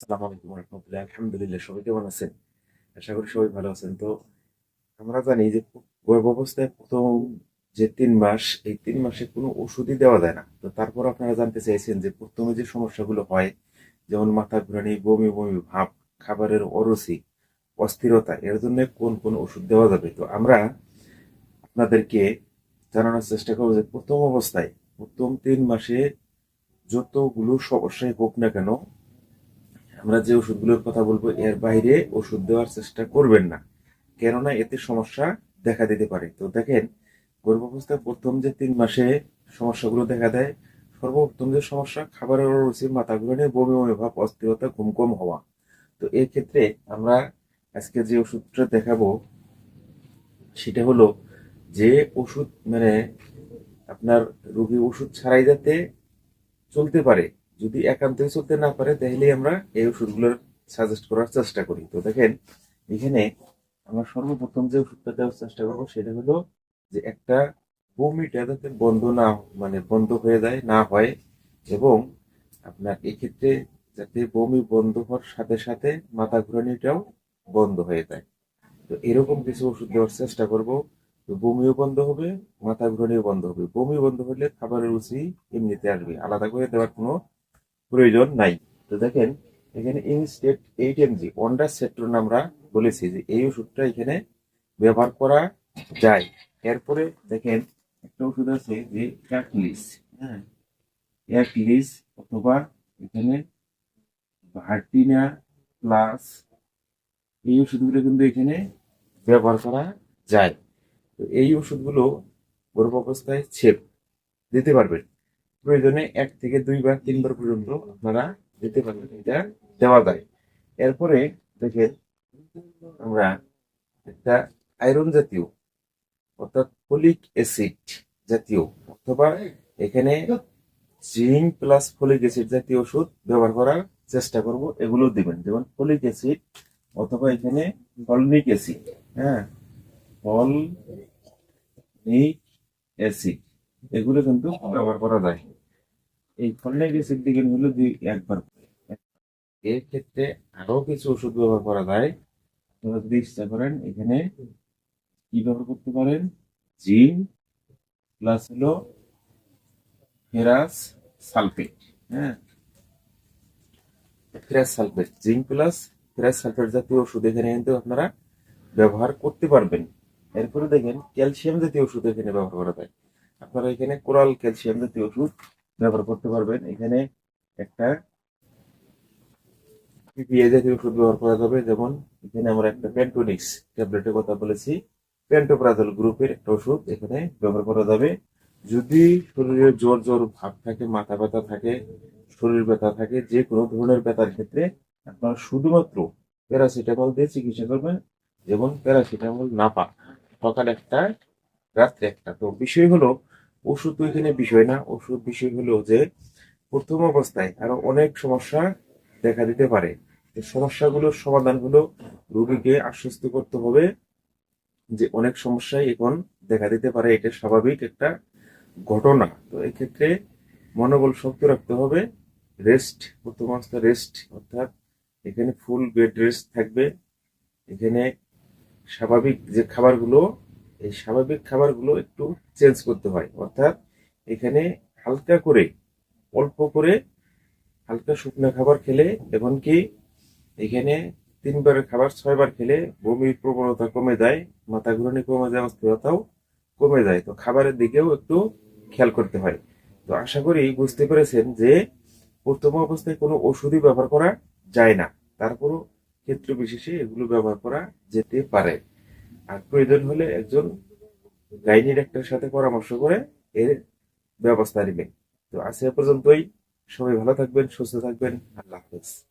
আসসালামু আলাইকুম রহমতুল্লাহ, আলহামদুলিল্লাহ, সবাই কেমন আছেন? আশা করি সবাই ভালো আছেন। তো আমরা জানি যে গর্ভ প্রথম যে তিন মাস, এই তিন মাসে কোনো ওষুধই দেওয়া যায় না। তো তারপর আপনারা জানতে চাইছেন যে প্রথমে যে সমস্যাগুলো হয়, যেমন মাথা ঘুরানি, বমি বমি, ভাব, খাবারের অরুচি, অস্থিরতা, এর জন্য কোন কোন ওষুধ দেওয়া যাবে? তো আমরা আপনাদেরকে জানানোর চেষ্টা করব যে প্রথম অবস্থায়, প্রথম তিন মাসে যতগুলো সমস্যাই হোক না কেন আমরা যে ওষুধগুলোর কথা বলব, এর বাইরে ওষুধ দেওয়ার চেষ্টা করবেন না। কেননা এতে সমস্যা দেখা দিতে পারে। তো দেখেন গর্ভাবস্থায় প্রথম যে তিন মাসে সমস্যাগুলো দেখা দেয়, সর্বপ্রথম যে সমস্যা খাবারের অরুচি মাথা ঘুরানি বমি বমি ভাব অস্থিরতা, ঘুম কম হওয়া। তো এই ক্ষেত্রে আমরা আজকে যে ওষুধটা দেখাবো, সেটা হলো যে ওষুধ মানে আপনার রোগী ওষুধ ছাড়াই যাতে চলতে পারে যদি একান্ত চলতে না পারে তাহলে আমরা এই ওষুধগুলোর সাজেস্ট করার চেষ্টা করি। তো দেখেন, এখানে আমরা সর্বপ্রথম যে ওষুধটা দেওয়ার চেষ্টা করব, সেটা হলো যে একটা বমিটা যাতে বন্ধ না মানে বন্ধ হয়ে যায়, না হয়, এবং আপনার এক্ষেত্রে যাতে বমি বন্ধ হওয়ার সাথে সাথে মাথা ঘুরানিটাও বন্ধ হয়ে যায়। তো এরকম কিছু ওষুধ দেওয়ার চেষ্টা করব। তো বমিও বন্ধ হবে, মাথা ঘুরানিও বন্ধ হবে। বমি বন্ধ হলে খাবারের রুচি এমনিতে আসবে। আলাদা করে দেওয়ার কোনো প্রয়োজন নাই। তো দেখেন, এখানে ইনস্টেট এইট এমজি ওয়ান্ডা সেট্রন আমরা বলেছি যে এই ওষুধটা এখানে ব্যবহার করা যায়। এরপরে দেখেন, একটা ওষুধ আছে যে অ্যাকলিস হ্যাঁ? অ্যাকলিস অথবা এখানে ভার্টিনা প্লাস এই ওষুধগুলো কিন্তু এখানে ব্যবহার করা যায়। তো এই ওষুধগুলো গর্ভাবস্থায় ছেপ দিতে পারবেন। প্রয়োজনে এক থেকে দুইবার, তিনবার পর্যন্ত আপনারা দিতে পারবেন, এটা দেওয়া যায়। এরপরে দেখেন, আমরা একটা আয়রন জাতীয়, অর্থাৎ ফলিক অ্যাসিড জাতীয়, অথবা এখানে জিঙ্ক প্লাস ফলিক অ্যাসিড জাতীয় ওষুধ ব্যবহার করার চেষ্টা করব, এগুলো দিবেন। যেমন ফলিক অ্যাসিড অথবা এখানে ফলনিক অ্যাসিড হ্যাঁ ফলনিক অ্যাসিড। এগুলো কিন্তু ব্যবহার করা যায়। এই ফলনিক অ্যাসিড দিকে হলো দুই একবার। এর ক্ষেত্রে আরও কিছু ওষুধ ব্যবহার করা যায়। যদি ইচ্ছা করেন, এখানে কি ব্যবহার করতে পারেন? জিন প্লাস হলো ফেরাস সালফেট হ্যাঁ? Ferrous sulphate zinc plus ferrous sulphate জাতীয় ওষুধ এখানে কিন্তু আপনারা ব্যবহার করতে পারবেন। এরপরে দেখেন, ক্যালসিয়াম জাতীয় ওষুধ এখানে ব্যবহার করা যায়। আপনারা এখানে কোরাল ক্যালসিয়াম জাতীয় ওষুধ ব্যবহার করতে পারবেন। এখানে একটা পিপিএ জাতীয় ওষুধ ব্যবহার করা যাবে। যেমন এখানে আমরা একটা প্যান্টোনিক্স ট্যাবলেটের কথা বলেছি। প্যান্টোপ্রাজল গ্রুপের একটা ওষুধ এখানে ব্যবহার করা যাবে। যদি শরীরে জোর জোর ভাব থাকে, মাথা ব্যথা থাকে, শরীর ব্যথা থাকে, যে কোনো ধরনের ব্যথার ক্ষেত্রে আপনারা শুধুমাত্র প্যারাসিটামল দিয়ে চিকিৎসা করবেন যেমন প্যারাসিটামল নাপা সকাল একটা, রাত্রে একটা। তো বিষয় হলো ওষুধ তো এখানে বিষয় না, ওষুধ বিষয় হলো যে প্রথম অবস্থায় আরও অনেক সমস্যা দেখা দিতে পারে। সমস্যাগুলোর সমাধান হলো রোগীকে আশ্বস্ত করতে হবে যে অনেক সমস্যাই এখন দেখা দিতে পারে, এটা স্বাভাবিক একটা ঘটনা। তো এক্ষেত্রে মনোবল শক্ত রাখতে হবে, রেস্ট, প্রথম অবস্থা রেস্ট, অর্থাৎ এখানে ফুল বেড রেস্ট থাকবে। এখানে স্বাভাবিক যে খাবারগুলো এই স্বাভাবিক খাবারগুলো একটু চেঞ্জ করতে হয়। অর্থাৎ এখানে হালকা করে, অল্প করে হালকা শুকনো খাবার খেলে এমনকি এখানে তিনবারের খাবার ছয়বার খেলে বমির প্রবণতা কমে যায়, মাথা ঘুরানি কমে যায়, অস্থিরতাও কমে যায়। তো খাবারের দিকেও একটু খেয়াল করতে হয়। তো আশা করি বুঝতে পেরেছেন যে প্রথম অবস্থায় কোনো ওষুধই ব্যবহার করা যায় না। তারপরও ক্ষেত্র বিশেষে এগুলো ব্যবহার করা যেতে পারে। আর প্রয়োজন হলে একজন গাইনি ডাক্তারের সাথে পরামর্শ করে এর ব্যবস্থা নেবেন। তো আজকে পর্যন্তই। সবাই ভালো থাকবেন, সুস্থ থাকবেন। আল্লাহ হাফেজ।